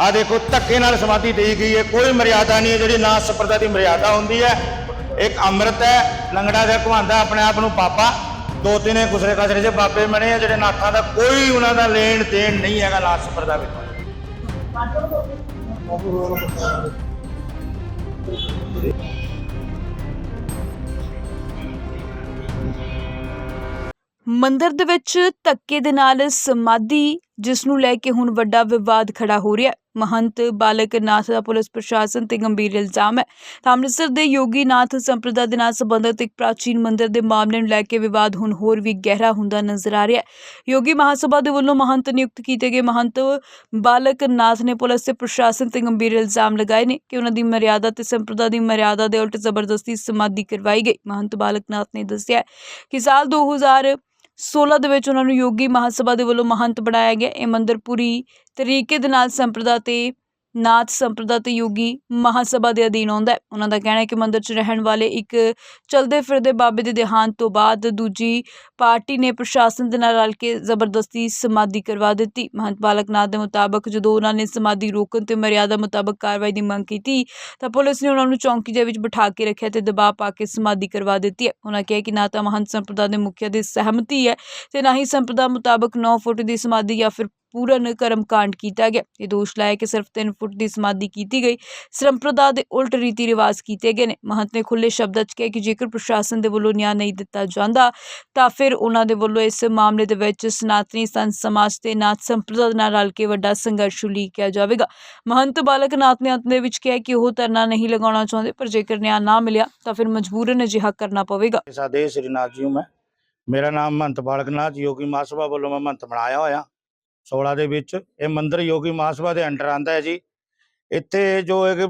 ਆ ਦੇਖੋ, ਧੱਕੇ ਨਾਲ ਸਮਾਧੀ ਦੇਈ ਗਈ ਹੈ। ਕੋਈ ਮਰਿਆਦਾ ਨਹੀਂ ਹੈ, ਜਿਹੜੀ ਨਾਥ ਸੰਪਰਦਾ ਦੀ ਮਰਿਆਦਾ ਹੁੰਦੀ ਹੈ। ਇੱਕ ਅੰਮ੍ਰਿਤ ਹੈ, ਲੰਗੜਾ ਜਿਹਾ ਘੁਮਾਉਂਦਾ ਆਪਣੇ ਆਪ ਨੂੰ ਬਾਬਾ ਦੋ ਤਿੰਨ ਗੁਸਰੇ ਕਸਰੇ ਜੇ ਬਾਬੇ ਬਣੇ ਆ, ਜਿਹੜੇ ਨਾਥਾਂ ਦਾ ਕੋਈ ਉਹਨਾਂ ਦਾ ਲੈਣ ਦੇਣ ਨਹੀਂ ਹੈਗਾ ਨਾ ਸੰਪਰਦਾ ਵਿੱਚ। ਮੰਦਿਰ ਦੇ ਵਿੱਚ ਧੱਕੇ ਦੇ ਨਾਲ ਸਮਾਧੀ ਜਿਸ ਨੂੰ ਲੈ ਕੇ ਹੁਣ ਵੱਡਾ ਵਿਵਾਦ ਖੜਾ ਹੋ ਰਿਹਾ ਹੈ। ਮਹੰਤ ਬਾਲਕ ਨਾਥ ਦਾ ਪੁਲਿਸ ਪ੍ਰਸ਼ਾਸਨ ਤੇ ਗੰਭੀਰ ਇਲਜ਼ਾਮ ਹੈ। ਤਾਂ ਅੰਮ੍ਰਿਤਸਰ ਦੇ ਯੋਗੀ ਨਾਥ ਸੰਪਰਦਾ ਦੇ ਨਾਲ ਸੰਬੰਧਿਤ ਇੱਕ ਪ੍ਰਾਚੀਨ ਮੰਦਿਰ ਦੇ ਮਾਮਲੇ ਨੂੰ ਲੈ ਕੇ ਵਿਵਾਦ ਹੁਣ ਹੋਰ ਵੀ ਗਹਿਰਾ ਹੁੰਦਾ ਨਜ਼ਰ ਆ ਰਿਹਾ ਹੈ। ਯੋਗੀ ਮਹਾਸਭਾ ਦੇ ਵੱਲੋਂ ਮਹੰਤ ਨਿਯੁਕਤ ਕੀਤੇ ਗਏ ਮਹੰਤ ਬਾਲਕ ਨਾਥ ਨੇ ਪੁਲਿਸ ਤੇ ਪ੍ਰਸ਼ਾਸਨ ਤੇ ਗੰਭੀਰ ਇਲਜ਼ਾਮ ਲਗਾਏ ਨੇ ਕਿ ਉਹਨਾਂ ਦੀ ਮਰਿਆਦਾ ਤੇ ਸੰਪਰਦਾ ਦੀ ਮਰਿਆਦਾ ਦੇ ਉਲਟ ਜ਼ਬਰਦਸਤੀ ਸਮਾਧੀ ਕਰਵਾਈ ਗਈ। ਮਹੰਤ ਬਾਲਕ ਨਾਥ ਨੇ ਦੱਸਿਆ ਕਿ ਸਾਲ 2000 16 ਦੇ ਵਿੱਚ ਉਹਨਾਂ ਨੂੰ ਯੋਗੀ ਮਹਾਸਭਾ ਦੇ ਵੱਲੋਂ ਮਹੰਤ ਬਣਾਇਆ ਗਿਆ। ਇਹ ਮੰਦਿਰ ਪੂਰੀ ਤਰੀਕੇ ਦੇ ਨਾਲ ਸੰਪਰਦਾ ਤੇ ਨਾਥ ਸੰਪਰਦਾ ਤੇ ਯੋਗੀ ਮਹਾਸਭਾ ਦੇ ਅਧੀਨ ਆਉਂਦਾ ਹੈ। ਉਹਨਾਂ ਦਾ ਕਹਿਣਾ ਹੈ ਕਿ ਮੰਦਰ 'ਚ ਰਹਿਣ ਵਾਲੇ ਇੱਕ ਚਲਦੇ ਫਿਰਦੇ ਬਾਬੇ ਦੇ ਦੇਹਾਂਤ ਤੋਂ ਬਾਅਦ ਦੂਜੀ ਪਾਰਟੀ ਨੇ ਪ੍ਰਸ਼ਾਸਨ ਦੇ ਨਾਲ ਰਲ ਕੇ ਜ਼ਬਰਦਸਤੀ ਸਮਾਧੀ ਕਰਵਾ ਦਿੱਤੀ। ਮਹੰਤ ਬਾਲਕ ਨਾਥ ਦੇ ਮੁਤਾਬਕ ਜਦੋਂ ਉਹਨਾਂ ਨੇ ਸਮਾਧੀ ਰੋਕਣ ਤੇ ਮਰਿਆਦਾ ਮੁਤਾਬਕ ਕਾਰਵਾਈ ਦੀ ਮੰਗ ਕੀਤੀ ਤਾਂ ਪੁਲਿਸ ਨੇ ਉਹਨਾਂ ਨੂੰ ਚੌਂਕੀ ਦੇ ਵਿੱਚ ਬਿਠਾ ਕੇ ਰੱਖਿਆ ਤੇ ਦਬਾਅ ਪਾ ਕੇ ਸਮਾਧੀ ਕਰਵਾ ਦਿੱਤੀ ਹੈ। ਉਹਨਾਂ ਕਿਹਾ ਕਿ ਨਾ ਤਾਂ ਮਹੰਤ ਸੰਪਰਦਾ ਦੇ ਮੁਖੀਆ ਦੀ ਸਹਿਮਤੀ ਹੈ ਤੇ ਨਾ ਹੀ ਸੰਪਰਦਾ ਮੁਤਾਬਕ 9 ਫੁੱਟ ਦੀ ਸਮਾਧੀ ਜਾਂ ਫਿਰ ਪੂਰਨ ਕਰਮ ਕਾਂਡ ਕੀਤਾ ਗਿਆ। ਇਹ ਦੋਸ਼ ਲਾਇਆ ਕਿ ਸਿਰਫ 3 ਫੁੱਟ ਦੀ ਸਮਾਧੀ ਕੀਤੀ ਗਈ। ਸੰਪਰਦਾ ਦੇ ਉਲਟ ਰੀਤੀ ਰਿਵਾਜ ਕੀਤੇ ਗਏ ਨੇ। ਮਹੰਤ ਨੇ ਖੁੱਲੇ ਸ਼ਬਦਾਂ 'ਚ ਕਿਹਾ ਕਿ ਜੇਕਰ ਪ੍ਰਸ਼ਾਸਨ ਦੇ ਵੱਲੋਂ ਨਿਆਂ ਨਹੀਂ ਦਿੱਤਾ ਜਾਂਦਾ, ਤਾਂ ਫਿਰ ਉਹਨਾਂ ਦੇ ਵੱਲੋਂ ਇਸ ਮਾਮਲੇ ਦੇ ਵਿੱਚ ਸਨਾਤਨੀ ਸੰਤ ਸਮਾਜ ਤੇ ਨਾਥ ਸੰਪਰਦਾ ਨਾਲ ਰਲ ਕੇ ਵੱਡਾ ਸੰਘਰਸ਼ ਉਲੀਕਿਆ ਜਾਵੇਗਾ। ਮਹੰਤ ਬਾਲਕ ਨਾਥ ਨੇ ਅੰਤ ਦੇ ਵਿੱਚ ਕਿਹਾ ਕਿ ਉਹ ਧਰਨਾ ਨਹੀਂ ਲਗਾਉਣਾ ਚਾਹੁੰਦੇ, ਪਰ ਜੇਕਰ ਨਿਆਂ ਨਾ ਮਿਲਿਆ, ਤਾਂ ਫਿਰ ਮਜਬੂਰਨ ਅਜਿਹਾ ਕਰਨਾ ਪਵੇਗਾ। ਸਾਦੇ ਸ੍ਰੀਨਾਥ ਜੀ, ਮੈਂ ਮੇਰਾ ਨਾਮ ਮਹੰਤ ਬਾਲਕ ਨਾਥ, ਯੋਗੀ ਮਹਾਸਭਾ ਵੱਲੋਂ ਮੈਂ ਮਹੰਤ ਬਣਾਇਆ ਹੋਇਆ। 16 ਦੇ ਵਿੱਚ ਇਹ ਮੰਦਿਰ ਯੋਗੀ ਮਹਾਸਭਾ ਦੇ ਅੰਡਰ ਆਂਦਾ ਹੈ ਜੀ। ਇੱਥੇ ਜੋ ਇੱਕ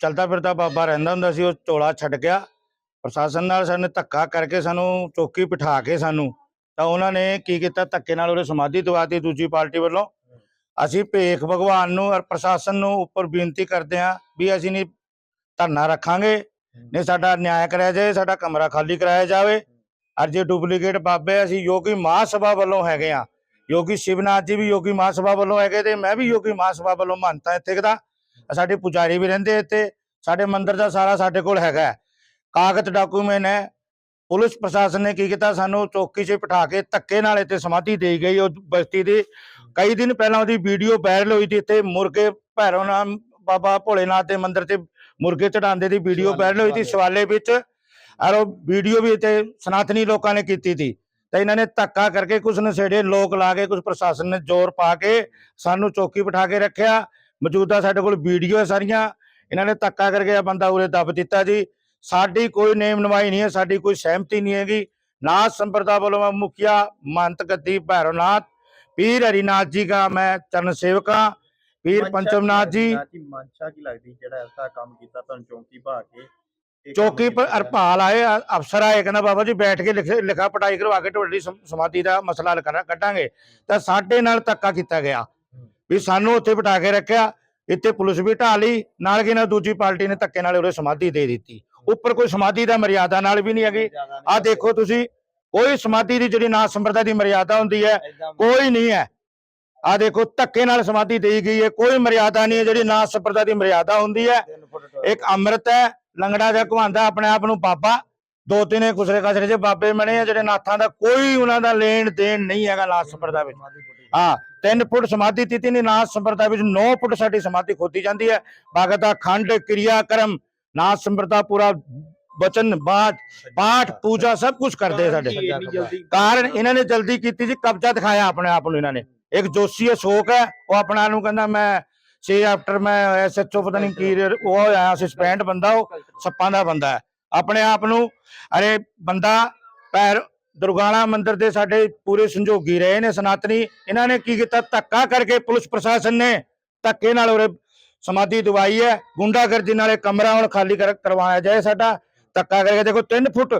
ਚਲਦਾ ਫਿਰਦਾ ਬਾਬਾ ਰਹਿੰਦਾ ਹੁੰਦਾ ਸੀ, ਉਹ ਚੋਲਾ ਛੱਡ ਗਿਆ। ਪ੍ਰਸ਼ਾਸਨ ਨਾਲ ਸਾਨੂੰ ਧੱਕਾ ਕਰਕੇ ਸਾਨੂੰ ਚੌਕੀ ਬਿਠਾ ਕੇ ਸਾਨੂੰ ਤਾਂ ਉਹਨਾਂ ਨੇ ਕੀ ਕੀਤਾ? ਧੱਕੇ ਨਾਲ ਉਹਦੇ ਸਮਾਧੀ ਦਵਾਤੀ ਦੂਜੀ ਪਾਰਟੀ ਵੱਲੋਂ। ਅਸੀਂ ਭੇਖ ਭਗਵਾਨ ਨੂੰ ਔਰ ਪ੍ਰਸ਼ਾਸਨ ਨੂੰ ਉੱਪਰ ਬੇਨਤੀ ਕਰਦੇ ਹਾਂ ਵੀ ਅਸੀਂ ਨਹੀਂ ਧਰਨਾ ਰੱਖਾਂਗੇ ਨੇ ਸਾਡਾ ਨਿਆਂ ਕਰਾਇਆ ਜਾਏ, ਸਾਡਾ ਕਮਰਾ ਖਾਲੀ ਕਰਾਇਆ ਜਾਵੇ। ਔਰ ਜੇ ਡੁਪਲੀਕੇਟ ਬਾਬੇ ਅਸੀਂ ਯੋਗੀ ਮਹਾਸਭਾ ਵੱਲੋਂ ਹੈਗੇ ਆ ਯੋਗੀ ਸ਼ਿਵਨਾਥ ਜੀ ਵੀ ਯੋਗੀ ਮਹਾਸਭਾ ਵੱਲੋਂ ਹੈਗੇ ਤੇ ਮੈਂ ਵੀ ਯੋਗੀ ਮਹਾਸਭਾ ਵੱਲੋਂ ਮੰਨਤਾ ਇੱਥੇ ਦਾ। ਸਾਡੇ ਪੁਜਾਰੀ ਵੀ ਰਹਿੰਦੇ ਇੱਥੇ ਸਾਡੇ ਮੰਦਿਰ ਦਾ ਸਾਰਾ ਸਾਡੇ ਕੋਲ ਹੈਗਾ। ਕਾਗਜ਼ ਡਾਕੂਮੈਂਟ ਹੈ। ਪੁਲਿਸ ਪ੍ਰਸ਼ਾਸਨ ਨੇ ਕੀ ਕੀਤਾ? ਸਾਨੂੰ ਚੌਕੀ 'ਚ ਬਿਠਾ ਕੇ ਧੱਕੇ ਨਾਲ ਇੱਥੇ ਸਮਾਧੀ ਦੇਈ ਗਈ ਉਹ ਬਸਤੀ ਦੀ। ਕਈ ਦਿਨ ਪਹਿਲਾਂ ਉਹਦੀ ਵੀਡੀਓ ਵਾਇਰਲ ਹੋਈ ਸੀ ਇੱਥੇ ਮੁਰਗੇ ਭੈਰੋ ਨਾਮ ਬਾਬਾ ਭੋਲੇਨਾਥ ਦੇ ਮੰਦਿਰ ਤੇ ਮੁਰਗੇ ਚੜਾਉਂਦੇ ਦੀ ਵੀਡੀਓ ਵਾਇਰਲ ਹੋਈ ਸੀ ਸਵਾਲੇ ਵਿੱਚ। ਔਰ ਉਹ ਵੀਡੀਓ ਵੀ ਇੱਥੇ ਸਨਾਤਨੀ ਲੋਕਾਂ ਨੇ ਕੀਤੀ ਸੀ। ਤਾਂ ਇਹਨਾਂ ਨੇ ਧੱਕਾ ਕਰਕੇ ਕੁਝ ਨਸ਼ੇੜੇ ਲੋਕ ਲਾ ਕੇ ਕੁਝ ਪ੍ਰਸ਼ਾਸਨ ਨੇ ਜ਼ੋਰ ਪਾ ਕੇ ਸਾਨੂੰ ਚੌਕੀ ਬਿਠਾ ਕੇ ਰੱਖਿਆ। ਮੌਜੂਦਾ ਸਾਡੇ ਕੋਲ ਵੀਡੀਓ ਹੈ ਸਾਰੀਆਂ। ਇਹਨਾਂ ਨੇ ਧੱਕਾ ਕਰਕੇ ਇਹ ਬੰਦਾ ਉਰੇ ਦੱਬ ਦਿੱਤਾ ਜੀ। ਸਾਡੀ ਕੋਈ ਨੇਮ ਨਵਾਈ ਨਹੀਂ ਹੈ ਸਾਡੀ ਕੋਈ ਸਹਿਮਤੀ ਨਹੀਂ ਹੈਗੀ। ਨਾਥ ਸੰਪਰਦਾ ਵੱਲੋਂ ਮੈਂ ਮੁਖੀਆ ਮੰਤ ਗੱਦੀ ਭੈਰਵਨਾਥ ਪੀਰ ਹਰੀਨਾਥ ਜੀ ਦਾ ਮੈਂ ਚਰਨ ਸੇਵਕਾ ਪੀਰ ਪੰਚਮਨਾਥ ਜੀ। ਮਨਸ਼ਾ ਕੀ ਲੱਗਦੀ ਜਿਹੜਾ ਐਸਾ ਕੰਮ ਕੀਤਾ ਤੁਹਾਨੂੰ ਚੌਂਕੀ ਭਾ ਕੇ ਚੌਕੀ? ਹਰਪਾਲ ਆਏ ਅਫਸਰ ਆਏ ਕਹਿੰਦਾ ਬਾਬਾ ਜੀ ਬੈਠ ਕੇ ਲਿਖ- ਲਿਖਾ ਪਟਾਈ ਕਰਵਾ ਕੇ ਤੁਹਾਡੀ ਸਮ- ਸਮਾਧੀ ਦਾ ਮਸਲਾ ਹੱਲ ਕੱਢਾਂਗੇ। ਤਾਂ ਸਾਡੇ ਨਾਲ ਧੱਕਾ ਕੀਤਾ ਗਿਆ। ਵੀ ਸਾਨੂੰ ਉੱਥੇ ਬਿਠਾ ਕੇ ਰੱਖਿਆ ਇੱਥੇ ਪੁਲਿਸ ਵੀ ਢਾ ਲਈ ਨਾਲ ਕਿ ਨਾ ਦੂਜੀ ਪਾਰਟੀ ਨੇ ਧੱਕੇ ਨਾਲ ਉਹਦੇ ਸਮਾਧੀ ਦੇ ਦਿੱਤੀ। ਉੱਪਰ ਕੋਈ ਸਮਾਧੀ ਦਾ ਮਰਿਆਦਾ ਨਾਲ ਵੀ ਨਹੀਂ ਹੈਗੀ। ਆ ਦੇਖੋ ਤੁਸੀਂ ਕੋਈ ਸਮਾਧੀ ਦੀ ਜਿਹੜੀ ਨਾਥ ਸੰਪਰਦਾ ਦੀ ਮਰਿਆਦਾ ਹੁੰਦੀ ਹੈ ਕੋਈ ਨਹੀਂ ਹੈ। ਆ ਦੇਖੋ ਧੱਕੇ ਨਾਲ ਸਮਾਧੀ ਦੇਈ ਗਈ ਹੈ ਕੋਈ ਮਰਿਆਦਾ ਨਹੀਂ ਹੈ ਜਿਹੜੀ ਨਾਥ ਸੰਪਰਦਾ ਦੀ ਮਰਿਆਦਾ ਹੁੰਦੀ ਹੈ। ਇੱਕ ਅੰਮ੍ਰਿਤ ਹੈ ਲੰਗੜਾ ਜਿਹਾ ਘੁਮਾਉਂਦਾ ਆਪਣੇ ਆਪ ਨੂੰ ਬਾਬਾ। ਦੋ ਤਿੰਨ ਗੁਸਰੇ ਕਸਰੇ ਜੇ ਬਾਬੇ ਬਣੇ ਆ ਜਿਹੜੇ ਨਾਥਾਂ ਦਾ ਕੋਈ ਉਹਨਾਂ ਦਾ ਲੈਣ ਦੇਣ ਨਹੀਂ ਹੈਗਾ ਨਾਥ ਸੰਪਰਦਾ ਵਿੱਚ। ਹਾਂ 3 ਫੁੱਟ ਸਮਾਧੀ ਦਿੱਤੀ ਨੇ ਨਾਥ ਸੰਪਰਦਾ ਵਿੱਚ 9 ਫੁੱਟ ਸਾਡੀ ਸਮਾਧੀ ਖੋਦੀ ਜਾਂਦੀ ਹੈ। ਭਗਤ ਦਾ ਖੰਡ ਕਿਰਿਆ ਕਰਮ ਨਾਥ ਸੰਪਰਦਾ ਪੂਰਾ ਬਚਨ ਬਾਤ ਪਾਠ ਪੂਜਾ ਸਭ ਕੁਝ ਕਰਦੇ ਸਾਡੇ। ਕਾਰਨ ਇਹਨਾਂ ਨੇ ਜਲਦੀ ਕੀਤੀ ਜੀ ਕਬਜ਼ਾ ਦਿਖਾਇਆ ਆਪਣੇ ਆਪ ਨੂੰ ਇਹਨਾਂ ਨੇ। ਇੱਕ ਜੋਸ਼ੀ ਅਸ਼ੋਕ ਹੈ ਉਹ ਆਪਣਾ ਨੂੰ ਕਹਿੰਦਾ ਮੈਂ ਛੇ ਆਫਟਰ ਮੈਂ ਐਸਐਚਓ ਪਤਾ ਨਹੀਂ ਕੀ ਉਹ ਆਇਆ ਸਸਪੈਂਡ ਬੰਦਾ ਉਹ ਸੱਪਾਂ ਦਾ ਬੰਦਾ ਹੈ। ਆਪਣੇ ਆਪ ਨੂੰ ਅਰੇ ਬੰਦਾ ਪੈਰ ਦੁਰਗਾਣਾ ਮੰਦਿਰ ਦੇ ਸਾਡੇ ਪੂਰੇ ਸੰਜੋਗੀ ਰਹੇ ਨੇ ਸਨਾਤਨੀ। ਇਹਨਾਂ ਨੇ ਕੀ ਕੀਤਾ? ਧੱਕਾ ਕਰਕੇ ਪੁਲਿਸ ਪ੍ਰਸ਼ਾਸਨ ਨੇ ਧੱਕੇ ਨਾਲ ਉਰੇ ਸਮਾਧੀ ਦਵਾਈ ਹੈ। ਗੁੰਡਾਗਰਦੀ ਨਾਲ ਕਮਰਾ ਹੁਣ ਖਾਲੀ ਕਰ- ਕਰਵਾਇਆ ਜਾਏ ਸਾਡਾ। ਧੱਕਾ ਕਰਕੇ ਦੇਖੋ 3 ਫੁੱਟ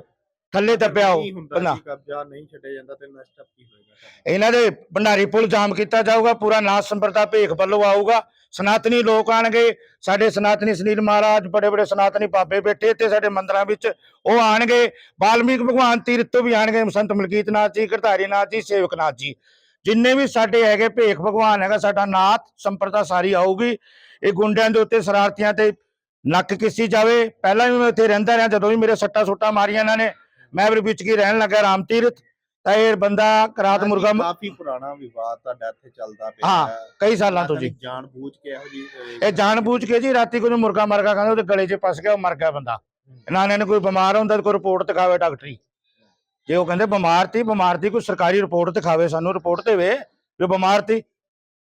ਥੱਲੇ ਦੱਬਿਆ ਉਹ ਕੀ ਹੁੰਦਾ ਕਬਜ਼ਾ ਨਹੀਂ ਛੱਡਿਆ ਜਾਂਦਾ ਤੇ ਨੈਕਸਟ ਕੀ ਹੋਏਗਾ ਇਹਨਾਂ ਦੇ ਭੰਡਾਰੀ ਪੁਲ ਜਾਮ ਕੀਤਾ ਜਾਊਗਾ ਪੂਰਾ ਨਾਥ ਸੰਪਰਦਾ ਭੇਖ ਵੱਲੋਂ ਆਊਗਾ। ਸਨਾਤਨੀ ਲੋਕ ਆਣਗੇ ਸਾਡੇ ਸਨਾਤਨੀ ਸੁਨੀਲ ਮਹਾਰਾਜ ਬੜੇ ਬੜੇ ਸਨਾਤਨੀ ਬਾਬੇ ਬੈਠੇ ਤੇ ਸਾਡੇ ਮੰਦਰਾਂ ਵਿੱਚ ਉਹ ਆਣਗੇ। ਵਾਲਮੀਕ ਭਗਵਾਨ ਤੀਰਥ ਤੋਂ ਵੀ ਆਣਗੇ ਸੰਤ ਮਲਕੀਤ ਨਾਥ ਜੀ ਕਰਤਾਰੀ ਨਾਥ ਜੀ ਸੇਵਕ ਨਾਥ ਜੀ। ਜਿੰਨੇ ਵੀ ਸਾਡੇ ਹੈਗੇ ਭੇਖ ਭਗਵਾਨ ਹੈਗਾ ਸਾਡਾ ਨਾਥ ਸੰਪਰਦਾ ਸਾਰੀ ਆਊਗੀ। ਇਹ ਗੁੰਡਿਆਂ ਦੇ ਉੱਤੇ ਸ਼ਰਾਰਤੀਆਂ ਤੇ ਨੱਕ ਕਿਸੇ ਜਾਵੇ। ਪਹਿਲਾਂ ਵੀ ਮੈਂ ਇੱਥੇ ਰਹਿੰਦਾ ਰਿਹਾ ਜਦੋਂ ਵੀ ਮੇਰੇ ਸੱਟਾ ਸੁੱਟਾਂ ਮਾਰੀਆਂ ਇਹਨਾਂ ਨੇ ਮੈਂ ਵੀ ਵਿੱਚ ਕੀ ਰਹਿਣ ਲੱਗਾ ਰਾਮ ਤੀਰਥ ਤਾਂ ਇਹ ਬੰਦਾ ਰਾਤ ਮੁਰਗਾ ਕਾਫੀ ਪੁਰਾਣਾ ਵਿਵਾਦ ਤੁਹਾਡਾ ਇੱਥੇ ਚੱਲਦਾ ਪਿਆ ਹਾਂ। ਕਈ ਸਾਲਾਂ ਤੋਂ ਜੀ। ਜਾਣ ਬੂਝ ਕੇ ਇਹੋ ਜੀ ਇਹ ਜਾਣ ਬੂਝ ਕੇ ਜੀ ਰਾਤੀ ਕੋਈ ਮੁਰਗਾ ਮਰ ਗਿਆ ਕਹਿੰਦੇ ਉਹਦੇ ਗਲੇ 'ਚ ਫਸ ਗਿਆ ਉਹ ਮਰ ਗਿਆ ਬੰਦਾ। ਇਹਨਾਂ ਨੇ ਕੋਈ ਬਿਮਾਰ ਹੁੰਦਾ ਤਾਂ ਕੋਈ ਰਿਪੋਰਟ ਦਿਖਾਵੇ ਡਾਕਟਰੀ। ਜੇ ਉਹ ਕਹਿੰਦੇ ਬਿਮਾਰ ਤੀ ਬਿਮਾਰ ਤੀ ਕੋਈ ਸਰਕਾਰੀ ਰਿਪੋਰਟ ਦਿਖਾਵੇ ਸਾਨੂੰ ਰਿਪੋਰਟ ਦੇਵੇ ਵੀ ਬਿਮਾਰ ਤੀ।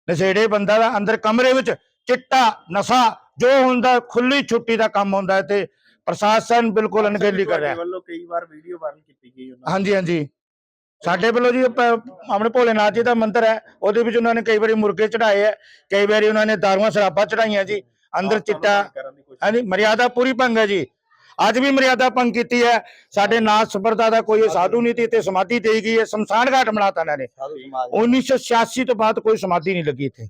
ਨਸ਼ੇੜੇ ਬੰਦਾ ਦਾ ਅੰਦਰ ਕਮਰੇ ਵਿੱਚ ਚਿੱਟਾ ਨਸ਼ਾ ਜੋ ਹੁੰਦਾ ਖੁੱਲੀ ਛੁੱਟੀ ਦਾ ਕੰਮ ਹੁੰਦਾ ਤੇ ਪ੍ਰਸ਼ਾਸਨ ਬਿਲਕੁਲ ਅਣਗਹਿਲੀ ਕਰ ਰਿਹਾ। ਵੱਲੋਂ ਕਈ ਵਾਰ ਵੀਡੀਓ ਵਾਇਰਲ ਕੀਤੀ ਗਈ ਉਹਨਾਂ ਹਾਂਜੀ ਹਾਂਜੀ। ਸਾਡੇ ਵੱਲੋਂ ਜੀ ਆਪਾਂ- ਆਪਣੇ ਭੋਲੇਨਾਥ ਜੀ ਦਾ ਮੰਦਿਰ ਹੈ ਉਹਦੇ ਵਿੱਚ ਉਹਨਾਂ ਨੇ ਕਈ ਵਾਰੀ ਮੁਰਗੇ ਚੜਾਏ ਹੈ ਕਈ ਵਾਰੀ ਉਹਨਾਂ ਨੇ ਦਾਰੂਆਂ ਸ਼ਰਾਬਾਂ ਚੜਾਈਆਂ ਜੀ ਅੰਦਰ ਚਿੱਟਾ। ਹਾਂਜੀ ਮਰਿਆਦਾ ਪੂਰੀ ਭੰਗ ਹੈ ਜੀ। ਅੱਜ ਵੀ ਮਰਿਆਦਾ ਭੰਗ ਕੀਤੀ ਹੈ। ਸਾਡੇ ਨਾਥ ਸੰਪਰਦਾ ਦਾ ਕੋਈ ਸਾਧੂ ਨਹੀਂ ਤੀ ਤੇ ਸਮਾਧੀ ਦੇਈ ਗਈ ਹੈ ਸ਼ਮਸ਼ਾਨ ਘਾਟ ਬਣਾਤਾ ਇਹਨਾਂ ਨੇ। ਸਾਧੂ ਸਮਾਜ 1986 ਤੋਂ ਬਾਅਦ ਕੋਈ ਸਮਾਧੀ ਨਹੀਂ ਲੱਗੀ ਇੱਥੇ।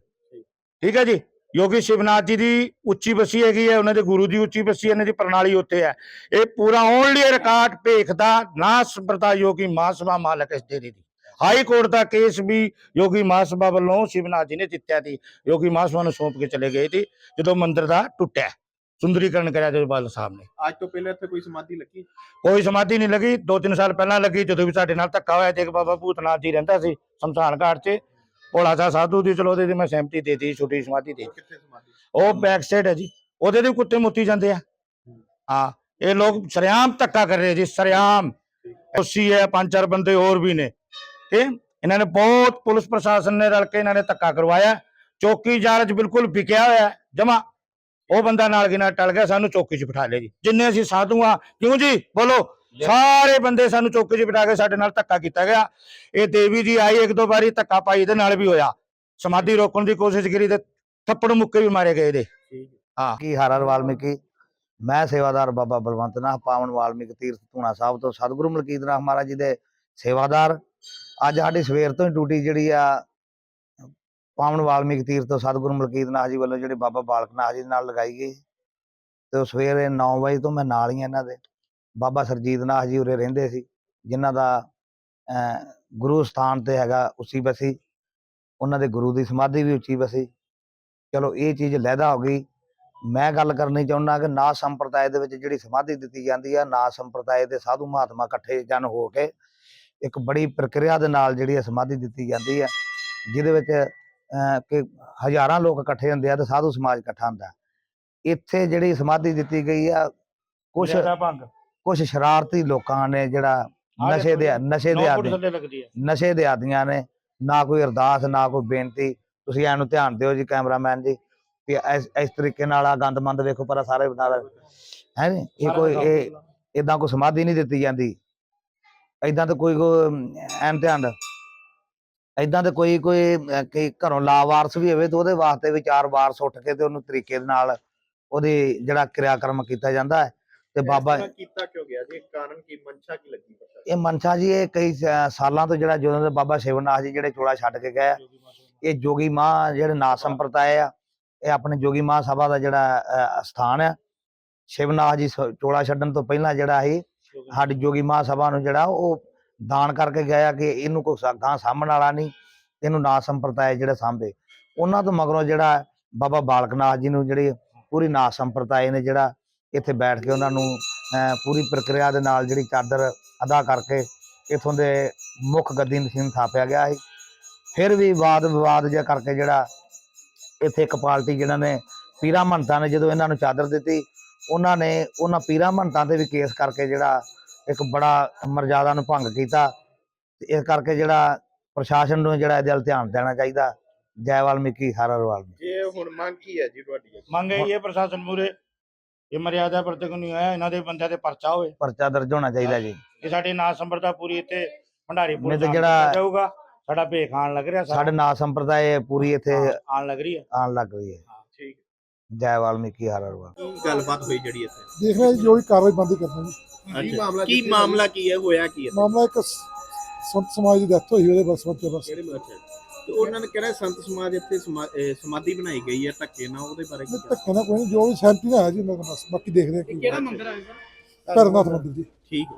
ਠੀਕ ਹੈ ਜੀ? ਯੋਗੀ ਸ਼ਿਵਨਾਥ ਜੀ ਦੀ ਉੱਚੀ ਬਸੀ ਹੈਗੀ ਹੈ ਉਹਨਾਂ ਦੇ ਗੁਰੂ ਦੀ ਉੱਚੀ ਬਸੀ ਇਹਨਾਂ ਦੀ ਪ੍ਰਣਾਲੀ ਉੱਥੇ ਹੈ। ਇਹ ਪੂਰਾ ਓਨਲੀ ਰਿਕਾਰਡ ਭੇਖਦਾ ਨਾਥ ਸੰਪਰਦਾ ਯੋਗੀ ਮਹਾਸਭਾ ਮਾਲਕ ਇਸ ਡੇਰੇ ਦੀ। ਹਾਈ ਕੋਰਟ ਦਾ ਕੇਸ ਵੀ ਯੋਗੀ ਮਹਾਸਭਾ ਵੱਲੋਂ ਸ਼ਿਵਨਾਥ ਜੀ ਨੇ ਜਿੱਤਿਆ ਸੀ। ਯੋਗੀ ਮਹਾਸਭਾ ਨੂੰ ਸੌਂਪ ਕੇ ਚਲੇ ਗਏ ਸੀ ਜਦੋਂ ਮੰਦਿਰ ਦਾ ਟੁੱਟਿਆ। ਸੁੰਦਰੀਕਰਨ ਕਰਿਆ ਜਦੋਂ ਬਾਦਲ ਸਾਹਿਬ ਨੇ। ਅੱਜ ਤੋਂ ਪਹਿਲਾਂ ਇੱਥੇ ਕੋਈ ਸਮਾਧੀ ਲੱਗੀ? ਕੋਈ ਸਮਾਧੀ ਨਹੀਂ ਲੱਗੀ। ਦੋ ਤਿੰਨ ਸਾਲ ਪਹਿਲਾਂ ਲੱਗੀ ਜਦੋਂ ਵੀ ਸਾਡੇ ਨਾਲ ਧੱਕਾ ਹੋਇਆ ਤੇ ਇੱਕ ਬਾਬਾ ਭੂਤਨਾਥ ਜੀ ਰਹਿੰਦਾ ਸੀ ਸ਼ਮਸ਼ਾਨ ਘਾਟ 'ਚ ਭੋਲਾ ਸਾਹਿਬ ਸਾਧੂ ਦੀ ਚਲੋ ਉਹਦੇ ਦੀ ਮੈਂ ਸਹਿਮਤੀ ਦੇਤੀ ਛੋਟੀ ਸਮਾਧੀ ਦੇ ਕਿੱਥੇ ਸਮਾਧੀ? ਉਹ ਬੈਕ ਸਾਈਡ ਹੈ ਜੀ। ਉਹਦੇ ਦੇ ਕੁੱਤੇ ਮੁੱਤੀ ਜਾਂਦੇ ਆ। ਹਾਂ ਇਹ ਲੋਕ ਸਰਿਆਮ ਧੱਕਾ ਕਰ ਰਹੇ ਜੀ ਸਰਿਆਮ। ਉਸੀ ਹੈ ਪੰਜ ਚਾਰ ਬੰਦੇ ਹੋਰ ਵੀ ਨੇ। ਤੇ ਇਹਨਾਂ ਨੇ ਬਹੁਤ ਪੁਲਿਸ ਪ੍ਰਸ਼ਾਸਨ ਨੇ ਰਲ ਕੇ ਇਹਨਾਂ ਨੇ ਧੱਕਾ ਕਰਵਾਇਆ। ਚੌਕੀ ਜਾਰਜ ਬਿਲਕੁਲ ਵਿਕਿਆ ਹੋਇਆ ਜਮਾ। ਉਹ ਬੰਦਾ ਨਾਲ ਗਿਨਾ ਟਲ ਗਿਆ ਸਾਨੂੰ ਚੌਕੀ 'ਚ ਬਿਠਾ ਲਿਆ ਜੀ। ਜਿੰਨੇ ਅਸੀਂ ਸਾਧੂ ਆ ਕਿਉਂ ਜੀ? ਬੋਲੋ। ਸਾਰੇ ਬੰਦੇ ਸਾਨੂੰ ਚੌਕੀ 'ਚ ਬਿਠਾ ਕੇ ਸਾਡੇ ਨਾਲ ਧੱਕਾ ਕੀਤਾ ਗਿਆ। ਇਹ ਦੇਵੀ ਜੀ ਆਈ ਇੱਕ ਦੋ ਵਾਰੀ ਧੱਕਾ ਪਾਈ ਇਹਦੇ ਨਾਲ ਵੀ ਹੋਇਆ। ਸਮਾਧੀ ਰੋਕਣ ਦੀ ਕੋਸ਼ਿਸ਼ ਕਰੀ ਤੇ ਥੱਪੜ ਮੁੱਕੇ ਵੀ ਮਾਰੇ ਗਏ ਇਹਦੇ। ਹੈ। ਕੀ ਹਰਰ ਵਾਲਮੀਕੀ? ਮੈਂ ਸੇਵਾਦਾਰ ਬਾਬਾ ਬਲਵੰਤ ਨਾਥ ਪਾਵਨ ਵਾਲਮੀਕ ਤੀਰਥ ਧੂਣਾ ਸਾਹਿਬ ਤੋਂ ਸਤਿਗੁਰੂ ਮਲਕੀਤ ਨਾਥ ਮਹਾਰਾਜ ਜੀ ਦੇ ਸੇਵਾਦਾਰ। ਅੱਜ ਸਾਡੀ ਸਵੇਰ ਤੋਂ ਹੀ ਡਿਊਟੀ ਜਿਹੜੀ ਆ ਪਾਵਨ ਵਾਲਮੀਕ ਤੀਰਥ ਤੋਂ ਸਤਿਗੁਰੂ ਮਲਕੀਤ ਨਾਥ ਜੀ ਵੱਲੋਂ ਜਿਹੜੇ ਬਾਬਾ ਬਾਲਕ ਨਾਥ ਜੀ ਨਾਲ ਲਗਾਈ ਗਈ। ਤੇ ਉਹ ਸਵੇਰੇ 9 ਵਜੇ ਤੋਂ ਮੈਂ ਨਾਲ ਹੀ ਆ ਇਹਨਾਂ ਦੇ। ਬਾਬਾ ਸਰਜੀਤ ਨਾਥ ਜੀ ਉਰੇ ਰਹਿੰਦੇ ਸੀ ਜਿਨ੍ਹਾਂ ਦਾ ਅਹ, ਗੁਰੂ ਸਥਾਨ ਤੇ ਹੈਗਾ ਉੱਚੀ ਬਸੀ ਉਹਨਾਂ ਦੇ ਗੁਰੂ ਦੀ ਸਮਾਧੀ ਵੀ ਉੱਚੀ ਬਸੀ। ਚਲੋ ਇਹ ਚੀਜ਼ ਲਹਿਦਾ ਹੋ ਗਈ। ਮੈਂ ਗੱਲ ਕਰਨੀ ਚਾਹੁੰਦਾ ਕਿ ਨਾ ਸੰਪਰਦਾਇ ਦੇ ਵਿੱਚ ਜਿਹੜੀ ਸਮਾਧੀ ਦਿੱਤੀ ਜਾਂਦੀ ਆ ਨਾ ਸੰਪਰਦਾਇ ਦੇ ਸਾਧੂ ਮਹਾਤਮਾ ਇਕੱਠੇ ਜਨ ਹੋ ਕੇ ਇੱਕ ਬੜੀ ਪ੍ਰਕਿਰਿਆ ਦੇ ਨਾਲ ਜਿਹੜੀ ਇਹ ਸਮਾਧੀ ਦਿੱਤੀ ਜਾਂਦੀ ਆ ਜਿਹਦੇ ਵਿੱਚ ਕਿ ਹਜ਼ਾਰਾਂ ਲੋਕ ਇਕੱਠੇ ਹੁੰਦੇ ਆ ਤੇ ਸਾਧੂ ਸਮਾਜ ਇਕੱਠਾ ਹੁੰਦਾ। ਇੱਥੇ ਜਿਹੜੀ ਸਮਾਧੀ ਦਿੱਤੀ ਗਈ ਆ ਕੁਝ ਭੰਗ। ਕੁਝ ਸ਼ਰਾਰਤੀ ਲੋਕਾਂ ਨੇ ਜਿਹੜਾ ਨਸ਼ੇ ਦੇ ਨਸ਼ੇ ਦੇ 9 ਫੁੱਟ ਆਦੀ ਨਸ਼ੇ ਦੇ ਆਦੀਆਂ ਨੇ ਨਾ ਕੋਈ ਅਰਦਾਸ ਨਾ ਕੋਈ ਬੇਨਤੀ। ਤੁਸੀਂ ਐਨੂੰ ਧਿਆਨ ਦਿਓ ਜੀ ਕੈਮਰਾਮੈਨ ਜੀ ਕਿ ਇਸ ਤਰੀਕੇ ਨਾਲ ਆ ਗੰਦਮੰਦ ਵੇਖੋ ਪਰ ਸਾਰੇ ਬਣਾ ਹੈ ਇਹ ਕੋਈ ਇਹ ਇਦਾਂ ਕੋਈ ਸਮਾਧੀ ਨਹੀਂ ਦਿੱਤੀ ਜਾਂਦੀ। ਇਦਾਂ ਤਾਂ ਕੋਈ ਐਨ ਧਿਆਨ ਇਦਾਂ ਤੇ ਕੋਈ ਕੋਈ ਕਈ ਘਰੋਂ ਲਾਵਾਰਸ ਵੀ ਹੋਵੇ ਤੇ ਉਹਦੇ ਵਾਸਤੇ ਵੀ ਚਾਰ ਵਾਰਸ ਉੱਠ ਕੇ ਤੇ ਉਹਨੂੰ ਤਰੀਕੇ ਦੇ ਨਾਲ ਉਹਦੀ ਜਿਹੜਾ ਕਿਰਿਆਕਰਮ ਕੀਤਾ ਜਾਂਦਾ ਹੈ। ਤੇ ਇਸ ਬਾਬਾ ਤਰ੍ਹਾਂ ਕੀਤਾ ਕਿਉਂ ਗਿਆ ਜੀ? ਕਾਰਨ ਕੀ? ਮਨਸ਼ਾ ਕੀ ਲੱਗੀ ਪਤਾ ਇਹ ਮਨਸ਼ਾ ਜੀ ਇਹ ਕਈ ਸ- ਸਾਲਾਂ ਤੋਂ ਜਿਹੜਾ ਜਦੋਂ ਦੇ ਬਾਬਾ ਸ਼ਿਵਨਾਥ ਜੀ ਜਿਹੜੇ ਚੋਲਾ ਛੱਡ ਕੇ ਗਏ ਆ, ਇਹ ਜੋਗੀ ਮਾਂ ਜਿਹੜੇ ਨਾਥ ਸੰਪਰਦਾਇ ਆ ਇਹ ਆਪਣੇ ਜੋਗੀ ਮਾਂ ਸਭਾ ਦਾ ਜਿਹੜਾ ਸਥਾਨ ਆ। ਸ਼ਿਵਨਾਥ ਜੀ ਸ- ਚੋਲਾ ਛੱਡਣ ਤੋਂ ਪਹਿਲਾਂ ਜਿਹੜਾ ਸੀ ਸਾਡੀ ਜੋਗੀ ਮਾਂ ਸਭਾ ਨੂੰ ਜਿਹੜਾ ਉਹ ਦਾਨ ਕਰਕੇ ਗਏ ਆ ਕਿ ਇਹਨੂੰ ਕੋਈ ਗਾਂ ਸਾਂਭਣ ਵਾਲਾ ਨਹੀਂ ਇਹਨੂੰ ਨਾਥ ਸੰਪਰਦਾਇ ਜਿਹੜੇ ਸਾਂਭੇ। ਉਹਨਾਂ ਤੋਂ ਮਗਰੋਂ ਜਿਹੜਾ ਬਾਬਾ ਬਾਲਕ ਨਾਥ ਜੀ ਨੂੰ ਜਿਹੜੀ ਪੂਰੀ ਨਾਥ ਸੰਪਰਦਾਇ ਨੇ ਜਿਹੜਾ ਇੱਥੇ ਬੈਠ ਕੇ ਉਹਨਾਂ ਨੂੰ ਪੂਰੀ ਪ੍ਰਕਿਰਿਆ ਦੇ ਨਾਲ ਜਿਹੜੀ ਚਾਦਰ ਅਦਾ ਕਰਕੇ ਇਥੋਂ ਦੇ ਮੁੱਖ ਗੱਦੀ ਨਸੀਮ ਥਾਪਿਆ ਗਿਆ ਸੀ। ਫਿਰ ਵੀ ਵਾਦ ਵਿਵਾਦ ਜਿਹਾ ਕਰਕੇ ਜਿਹੜਾ ਇੱਥੇ ਇੱਕ ਪਾਰਟੀ ਜਿਹਨਾਂ ਨੇ ਪੀਰਾਂ ਮਹੰਤਾਂ ਨੇ ਜਦੋਂ ਇਹਨਾਂ ਨੂੰ ਚਾਦਰ ਦਿੱਤੀ ਉਹਨਾਂ ਨੇ ਉਹਨਾਂ ਪੀਰਾਂ ਮਹੰਤਾਂ ਤੇ ਵੀ ਕੇਸ ਕਰਕੇ ਜਿਹੜਾ ਇੱਕ ਬੜਾ ਮਰਜ਼ਾਦਾ ਨੂੰ ਭੰਗ ਕੀਤਾ। ਇਸ ਕਰਕੇ ਜਿਹੜਾ ਪ੍ਰਸ਼ਾਸਨ ਨੂੰ ਜਿਹੜਾ ਇਹਦੇ ਵੱਲ ਧਿਆਨ ਦੇਣਾ ਚਾਹੀਦਾ। ਜੈ ਵਾਲਮੀਕੀ ਹਰ ਹਰ ਵਾਲਮੀਕੀ। ਜੇ ਹੁਣ ਮੰਗ ਕੀ ਹੈ ਜੀ ਤੁਹਾਡੀ? ਮੰਗ ਇਹੀ ਪ੍ਰਸ਼ਾਸਨ ਮੂਰੇ ਇਹ ਮਰਿਆਦਾ ਪ੍ਰਤੀਕ ਨਹੀਂ ਹੋਇਆ ਇਹਨਾਂ ਦੇ ਬੰਦਿਆਂ ਦੇ ਪਰਚਾ ਹੋਵੇ। ਪਰਚਾ ਦਰਜ ਹੋਣਾ ਚਾਹੀਦਾ ਜੀ। ਇਹ ਸਾਡੇ ਨਾਥ ਸੰਪਰਦਾ ਪੂਰੀ ਇੱਥੇ ਭੰਡਾਰੀ ਪੁਰ ਨਹੀਂ ਤੇ ਜਿਹੜਾ- ਜਾਊਗਾ ਸਾਡਾ ਭੇਖ ਆਣ ਲੱਗ ਰਿਹਾ ਸਾਡੇ ਨਾਥ ਸੰਪਰਦਾਇ ਪੂਰੀ ਇੱਥੇ ਆਣ ਲੱਗ ਰਹੀ ਹੈ। ਆਉਣ ਲੱਗ ਰਹੀ ਹੈ। ਠੀਕ ਜੈ ਵਾਲਮੀਕੀ ਹਰ ਹਰ ਵਾਲਮੀਕੀ ਕੀ ਗੱਲਬਾਤ ਹੋਈ ਜਿਹੜੀ ਇੱਥੇ? ਦੇਖ ਰਹੇ ਜੀ, ਜੋ ਵੀ ਕਾਰਵਾਈ ਬੰਦੀ ਕਰਨੀ ਕੀ ਮਾਮਲਾ ਕੀ ਮਾਮਲਾ ਕੀ ਹੈ ਹੋਇਆ ਕੀ ਹੈ? ਮਾਮਲਾ ਇੱਕ ਸ- ਸੰਤ ਸਮਾਜ ਦੀ ਡੈਥ ਹੋਈ ਉਹਦੇ ਬਸ ਬੱਚੇ ਬਸ। ਕਿਹੜੇ ਮੱਛ ਤੇ ਉਹਨਾਂ ਨੇ ਕਿਹੜਾ ਸੰਤ ਸਮਾਜ ਇੱਥੇ ਸਮਾ- ਇਹ ਸਮਾਧੀ ਬਣਾਈ ਗਈ ਹੈ ਧੱਕੇ ਨਾਲ ਉਹਦੇ ਬਾਰੇ ਕੀ ਨਹੀਂ ਧੱਕੇ ਨਾਲ ਕੋਈ ਨਹੀਂ ਜੋ ਵੀ ਸੈਂਟੀ ਨਾ ਹੈ ਜੀ ਉਹਨਾਂ ਦਾ ਬਸ ਬਾਕੀ ਦੇਖਦੇ ਹਾਂ ਕੀ ਕਿਹੜਾ ਮੰਦਿਰ ਹੈ ਮੰਦਿਰ ਜੀ। ਠੀਕ ਹੈ।